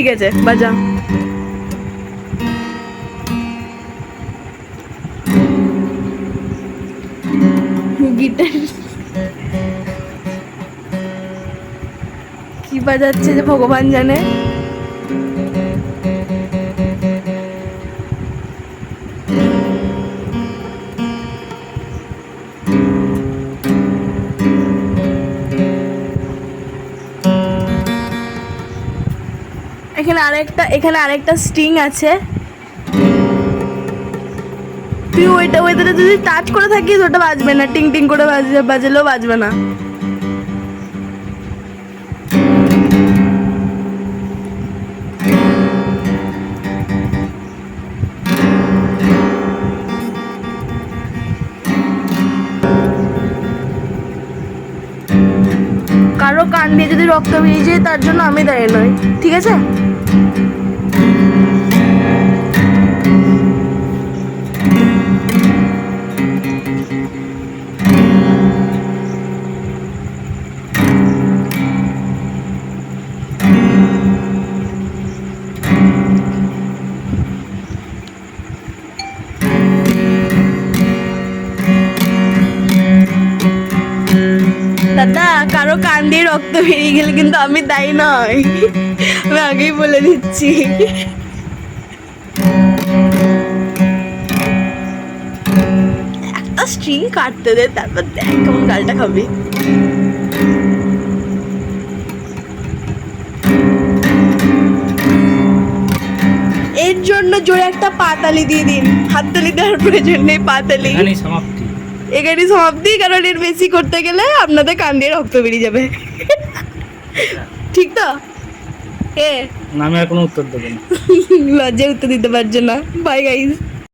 ঠিক আছে বাজা কি বাজাচ্ছে যে ভগবান জানে। এখানে আরেকটা এখানে আরেকটা স্ট্রিং আছে। তুই ওইটা, ওইটাতে যদি টাচ করে থাকিস, ওটা বাজবে না। টিং টিং করে বাজবে বাজলেও বাজবে না। কারও কান দিয়ে যদি রক্ত বেরিয়ে যায় তার জন্য আমি দায়ী নই। ঠিক আছে? দাদা, কারও কান দিয়ে রক্ত বেরিয়ে গেলে কিন্তু আমি তাই নয়। আমি আগেই বলে দিচ্ছি। একটা স্ট্রিং কাটতে দে, তারপর দেখ কেমন গালটা খাবি। এর জন্য জোরে একটা পাতালি দিয়ে দিন। হাততালি দেওয়ার প্রয়োজন নেই, পাতালি। সমাপ্তি। এখানে সমাপ্তি কারণ এর বেশি করতে গেলে আপনাদের কান দিয়ে রক্ত বেরিয়ে যাবে। ঠিক তো? এ আমি আর কোনো উত্তর দেবো না। লজ্জায় উত্তর দিতে পারছে না। By guys